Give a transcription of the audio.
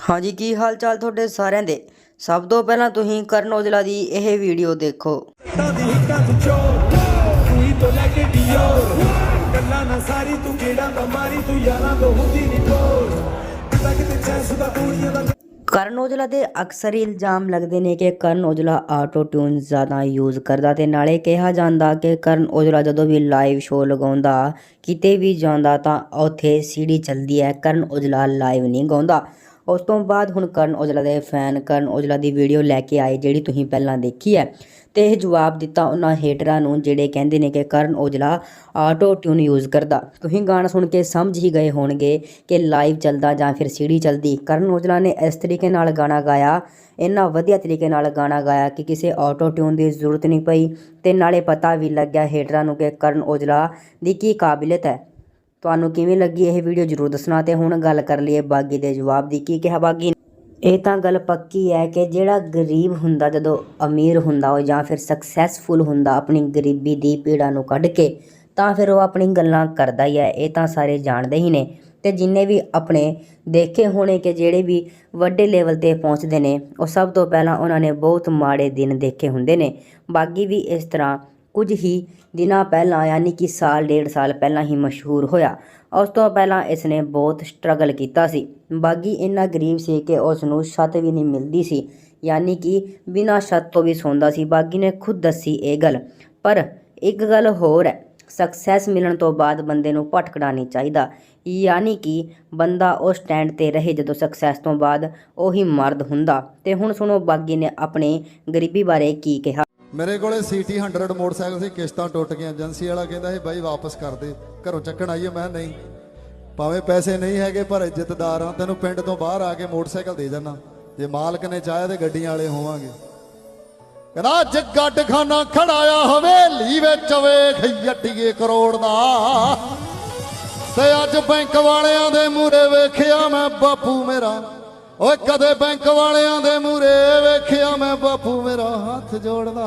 ਹਾਂਜੀ ਕੀ ਹਾਲ ਚਾਲ ਤੁਹਾਡੇ ਸਾਰਿਆਂ ਦੇ? ਸਭ ਤੋਂ ਪਹਿਲਾਂ ਤੁਸੀਂ ਕਰਨ ਔਜਲਾ ਦੀ ਇਹ ਵੀਡੀਓ ਦੇਖੋ। ਤਾਂ ਦੀ ਹਿੱਕਾਂ ਚ। ਚੋਰ ਤੂੰ ਹੀ ਤੋਂ ਲੈ ਕੇ ਡੀਓਰ ਗੱਲਾਂ ਨਾ ਸਾਰੀ ਤੂੰ ਕਿਹੜਾ ਦਾ ਮਾਰੀ? ਤੂੰ ਯਾਰਾਂ ਤੋਂ ਹੁੰਦੀ ਨਹੀਂ ਕੋਰ ਕਿਤਾ ਕਿਤੇ ਚੈਸ ਦਾ ਦੂੜੀਆਂ ਦਾ ਕਰਨ ਔਜਲਾ ਦੇ ਅਕਸਰ ਹੀ ਇਲਜ਼ਾਮ ਲੱਗਦੇ ਨੇ ਕਿ ਕਰਨ ਔਜਲਾ ਆਟੋ ਟਿਊਨ ਜ਼ਿਆਦਾ ਯੂਜ਼ ਕਰਦਾ ਤੇ ਨਾਲੇ ਕਿਹਾ ਜਾਂਦਾ ਕਿ ਕਰਨ ਔਜਲਾ ਜਦੋਂ ਵੀ ਲਾਈਵ ਸ਼ੋਅ ਲਗਾਉਂਦਾ ਕਿਤੇ ਵੀ ਜਾਂਦਾ ਤਾਂ ਉੱਥੇ ਸੀਡੀ ਚੱਲਦੀ ਹੈ ਕਰਨ ਔਜਲਾ ਲਾਈਵ ਨਹੀਂ ਗਾਉਂਦਾ। ਉਸ ਤੋਂ ਬਾਅਦ ਹੁਣ ਕਰਨ ਔਜਲਾ ਦੇ ਫੈਨ ਕਰਨ ਔਜਲਾ ਦੀ ਵੀਡੀਓ ਲੈ ਕੇ ਆਏ, ਜਿਹੜੀ ਤੁਸੀਂ ਪਹਿਲਾਂ ਦੇਖੀ ਹੈ। ਤੇ ਇਹ ਜਵਾਬ ਦਿੱਤਾ ਉਹਨਾਂ ਹੇਟਰਾਂ ਨੂੰ, ਜਿਹੜੇ ਕਹਿੰਦੇ ਨੇ ਕਿ Karan Aujla auto tune use ਕਰਦਾ। ਤੁਸੀਂ ਗਾਣਾ ਸੁਣ ਕੇ ਸਮਝ ਹੀ ਗਏ ਹੋਣਗੇ ਕਿ ਲਾਈਵ ਚੱਲਦਾ ਜਾਂ ਫਿਰ ਸੀੜੀ ਚੱਲਦੀ। ਕਰਨ ਔਜਲਾ ਨੇ ਇਸ ਤਰੀਕੇ ਨਾਲ ਗਾਣਾ ਗਾਇਆ, ਇੰਨਾ ਵਧੀਆ ਤਰੀਕੇ ਨਾਲ ਗਾਣਾ ਗਾਇਆ ਕਿ ਕਿਸੇ ਆਟੋ ਟਿਊਨ ਦੀ ਜ਼ਰੂਰਤ ਨਹੀਂ ਪਈ। ਤੇ ਨਾਲੇ ਪਤਾ ਵੀ ਲੱਗਿਆ ਹੇਟਰਾਂ ਨੂੰ ਕਿ ਕਰਨ ਔਜਲਾ ਦੀ ਕੀ ਕਾਬਲੀਅਤ ਹੈ। ਤੁਹਾਨੂੰ ਕਿਵੇਂ ਲੱਗੀ ਇਹ ਵੀਡੀਓ ਜਰੂਰ ਦੱਸਣਾ ਤੇ ਹੁਣ ਗੱਲ ਕਰ ਲਈਏ ਬਾਗੀ ਦੇ ਜਵਾਬ ਦੀ। ਕੀ ਕਿਹਾ ਬਾਗੀ ਨੇ? ਇਹ ਤਾਂ ਗੱਲ ਪੱਕੀ ਹੈ ਕਿ ਜਿਹੜਾ ਗਰੀਬ ਹੁੰਦਾ, ਜਦੋਂ ਅਮੀਰ ਹੁੰਦਾ ਉਹ ਜਾਂ ਫਿਰ ਸਕਸੈਸਫੁਲ ਹੁੰਦਾ ਆਪਣੀ ਗਰੀਬੀ ਦੀ ਪੀੜਾ ਨੂੰ ਕੱਢ ਕੇ, ਤਾਂ ਫਿਰ ਉਹ ਆਪਣੀ ਗੱਲਾਂ ਕਰਦਾ ਹੀ ਹੈ। ਇਹ ਤਾਂ ਸਾਰੇ ਜਾਣਦੇ ਹੀ ਨੇ ਤੇ ਜਿੰਨੇ ਵੀ ਆਪਣੇ ਦੇਖੇ ਹੋਣੇ ਕਿ ਜਿਹੜੇ ਵੀ ਵੱਡੇ ਲੈਵਲ ਤੇ ਪਹੁੰਚਦੇ ਨੇ, ਉਹ ਸਭ ਤੋਂ ਪਹਿਲਾਂ ਉਹਨਾਂ ਨੇ ਬਹੁਤ ਮਾੜੇ ਦਿਨ ਦੇਖੇ ਹੁੰਦੇ ਨੇ। ਬਾਗੀ ਵੀ ਇਸ ਤਰ੍ਹਾਂ ਕੁਝ ਹੀ ਦਿਨਾਂ ਪਹਿਲਾਂ ਯਾਨੀ ਕਿ ਸਾਲ, ਡੇਢ ਸਾਲ ਪਹਿਲਾਂ ਹੀ ਮਸ਼ਹੂਰ ਹੋਇਆ। ਉਸ ਤੋਂ ਪਹਿਲਾਂ ਇਸ ਨੇ ਬਹੁਤ ਸਟਰਗਲ ਕੀਤਾ ਸੀ। ਬਾਗੀ ਇੰਨਾ ਗਰੀਬ ਸੀ ਕਿ ਉਸ ਨੂੰ ਛੱਤ ਵੀ ਨਹੀਂ ਮਿਲਦੀ ਸੀ। ਯਾਨੀ ਕਿ ਬਿਨਾਂ ਛੱਤ ਤੋਂ ਵੀ ਸੌਂਦਾ ਸੀ। ਬਾਗੀ ਨੇ ਖੁਦ ਦੱਸੀ ਇਹ ਗੱਲ। ਪਰ ਇੱਕ ਗੱਲ ਹੋਰ ਹੈ ਸਕਸੈਸ ਮਿਲਣ ਤੋਂ ਬਾਅਦ ਬੰਦੇ ਨੂੰ ਭਟਕਣਾ ਨਹੀਂ ਚਾਹੀਦਾ। ਯਾਨੀ ਕਿ ਬੰਦਾ ਉਸ ਸਟੈਂਡ ਤੇ ਰਹੇ ਜਦੋਂ ਸਕਸੈਸ ਤੋਂ ਬਾਅਦ ਉਹੀ ਮਰਦ ਹੁੰਦਾ। ਤੇ ਹੁਣ ਸੁਣੋ, ਬਾਗੀ ਨੇ ਆਪਣੇ ਗਰੀਬੀ ਬਾਰੇ ਕੀ ਕਿਹਾ। ਮੇਰੇ ਕੋਲੇ ਸੀਟੀ 100 ਮੋਟਰਸਾਈਕਲ ਸੀ, ਕਿਸ਼ਤਾਂ ਟੁੱਟ ਗਈਆਂ। ਏਜੰਸੀ ਵਾਲਾ ਕਹਿੰਦਾ ਸੀ, ਬਾਈ, ਵਾਪਸ ਕਰ ਦੇ। ਘਰੋਂ ਚੱਕਣ ਆਈਏ ਮੈਂ ਨਹੀਂ, ਭਾਵੇਂ ਪੈਸੇ ਨਹੀਂ ਹੈਗੇ, ਪਰ ਇੱਜ਼ਤਦਾਰ ਹਾਂ, ਤੈਨੂੰ ਪਿੰਡ ਤੋਂ ਬਾਹਰ ਆ ਕੇ ਮੋਟਰਸਾਈਕਲ ਦੇ ਜਾਣਾ ਜੇ ਮਾਲਕ ਨੇ ਚਾਹਿਆ ਤੇ ਗੱਡੀਆਂ ਵਾਲੇ ਹੋਵਾਂਗੇ। ਕਹਿੰਦਾ, ਅੱਜ ਗੱਡਖਾਨਾ ਖੜਾਇਆ ਹਵੇਲੀ ਵਿੱਚ, ਵੇਖ ਯੱਟੀਏ ਕਰੋੜ ਦਾ। ਤੇ ਅੱਜ ਬੈਂਕ ਵਾਲਿਆਂ ਦੇ ਮੂਰੇ ਵੇਖਿਆ ਮੈਂ ਬਾਪੂ ਮੇਰਾ। ਓਏ, ਕਦੇ ਬੈਂਕ ਵਾਲਿਆਂ ਦੇ ਮੂਰੇ ਵੇਖਿਆ ਮੈਂ ਬਾਪੂ ਮੇਰਾ ਹੱਥ ਜੋੜਦਾ।